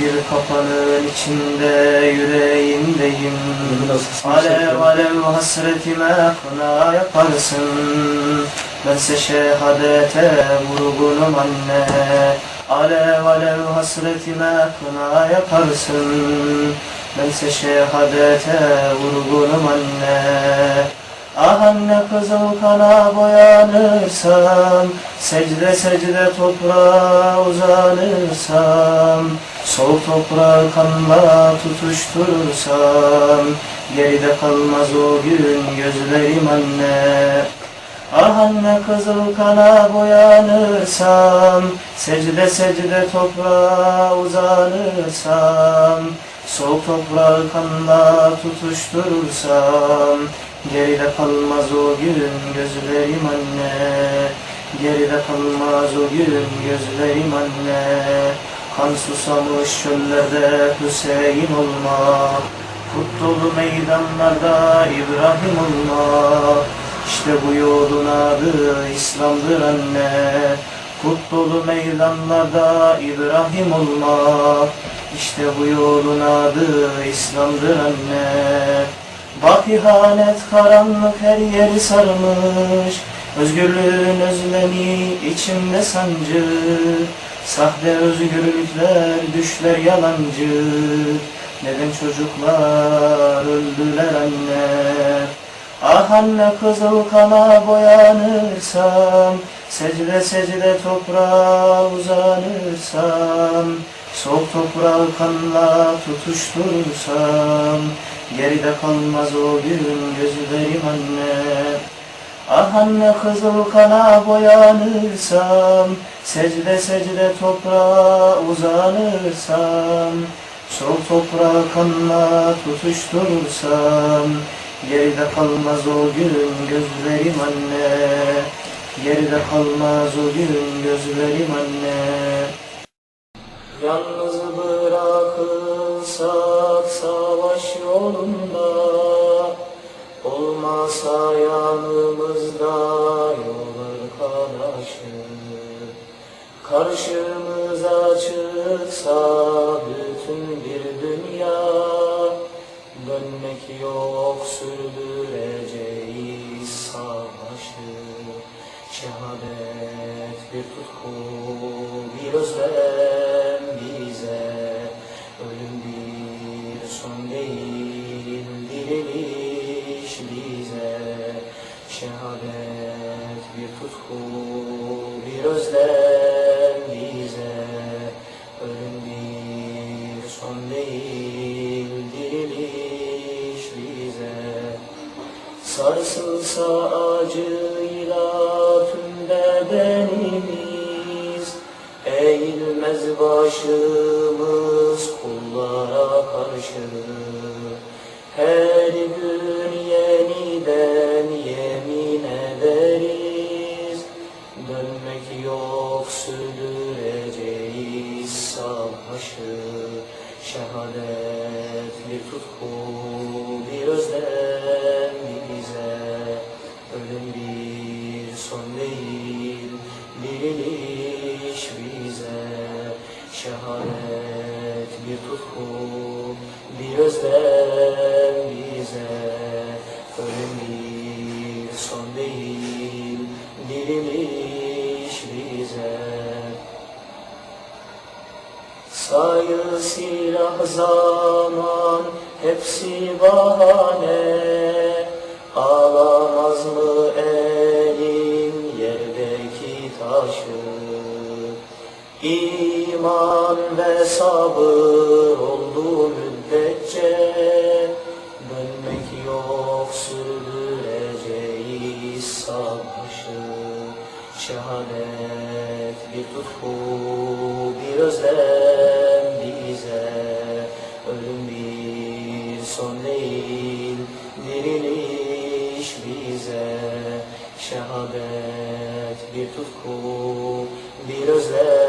Bir kapanın içinde yüreğindeyim. Alev alev hasretime kına yaparsın. Bense şehadete vurgunum anne. Alev alev hasretime kına yaparsın. Bense şehadete vurgunum anne. Ah anne kızıl kana boyanırsam Secde secde toprağa uzanırsam Soğuk toprağı kanla tutuşturursam Geride kalmaz o gün gözlerim anne. Ah anne kızıl kana boyanırsam Secde secde toprağa uzanırsam Soğuk toprağı kanla tutuşturursam Geride kalmaz o gün gözlerim anne. Geride kalmaz o gün gözlerim anne Kan susamış çöllerde Hüseyin olma Kut dolu meydanlarda İbrahim olma İşte bu yolun adı İslam'dır anne. Kut dolu meydanlarda İbrahim olma İşte bu yolun adı İslam'dır anne. Bak ihanet karanlık her yeri sarmış. Özgürlüğün özlemi içimde sancı Sahte özgürlükler düşler yalancı. Neden çocuklar öldüler anne? Ah anne kızıl kana boyanırsam Secde secde toprağa uzanırsam Soğuk toprağı kanla tutuşturursam Geride kalmaz o gün gözlerim anne Ah anne kızıl kana boyanırsam Secde secde toprağa uzanırsam Soğuk toprağı kanla tutuşturursam Geride kalmaz o gün gözlerim anne Geride kalmaz o gün gözlerim anne. Yalnız bırakılsak savaş yolunda yanımızda yol arkadaşı Karşımıza çıksa bütün bir dünya Dönmek yok sürdüreceğiz savaşı. Şehadet bir tutku tutku bir özlem bize. Ölüm bir son değil diriliş bize. Sarsılsa acıyla tüm bedenimiz Eğilmez başımız kullara karşı Şehadet bir tutku bir özlem bize. Ölüm bir son değil diriliş bize. Şehadet bir tutku bir özlem Sayı silah zaman hepsi bahane. Ağlamaz mı elin yerdeki taşı? İman ve sabır Şehadet bir tutku bir özlem bize. Ölüm bir son değil diriliş bize. Şehadet bir tutku bir özlem